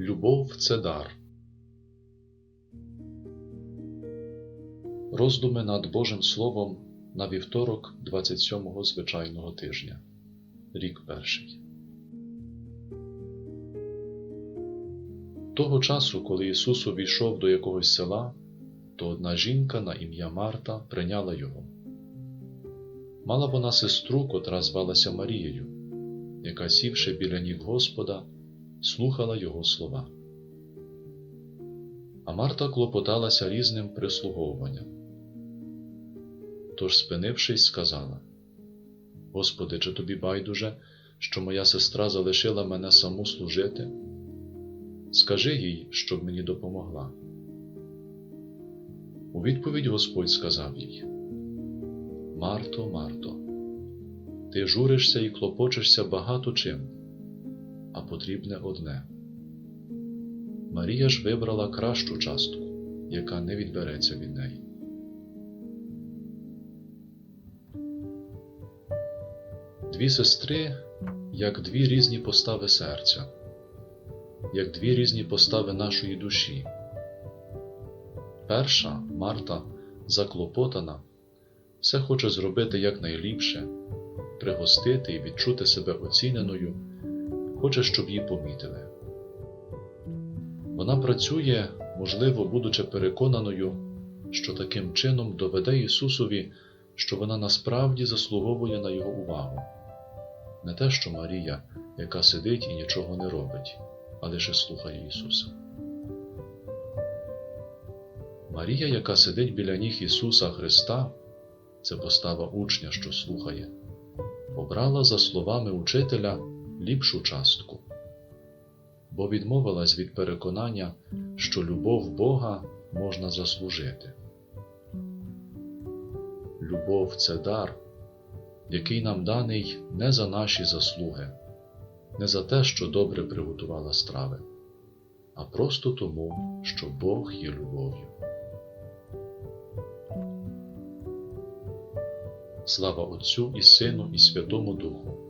Любов це дар. Роздуми над Божим Словом на вівторок 27-го звичайного тижня. Рік перший. Того часу, коли Ісус увійшов до якогось села, то одна жінка на ім'я Марта прийняла його. Мала вона сестру, котра звалася Марією, яка, сівши біля ніг Господа, слухала його слова. А Марта клопоталася різним прислуговуванням. Тож, спинившись, сказала: Господи, чи тобі байдуже, що моя сестра залишила мене саму служити? Скажи їй, щоб мені допомогла. У відповідь Господь сказав їй: Марто, Марто, ти журишся і клопочешся багато чим, а потрібне одне. Марія ж вибрала кращу частку, яка не відбереться від неї. Дві сестри, як дві різні постави серця, як дві різні постави нашої душі. Перша Марта, заклопотана, все хоче зробити якнайліпше, пригостити і відчути себе оціненою, хоче, щоб її помітили. Вона працює, можливо, будучи переконаною, що таким чином доведе Ісусові, що вона насправді заслуговує на Його увагу. Не те, що Марія, яка сидить і нічого не робить, а лише слухає Ісуса. Марія, яка сидить біля ніг Ісуса Христа, це постава учня, що слухає, обрала за словами учителя ліпшу частку, бо відмовилась від переконання, що любов Бога можна заслужити. Любов це дар, який нам даний не за наші заслуги, не за те, що добре приготувала страви, а просто тому, що Бог є любов'ю. Слава Отцю і Сину, і Святому Духу,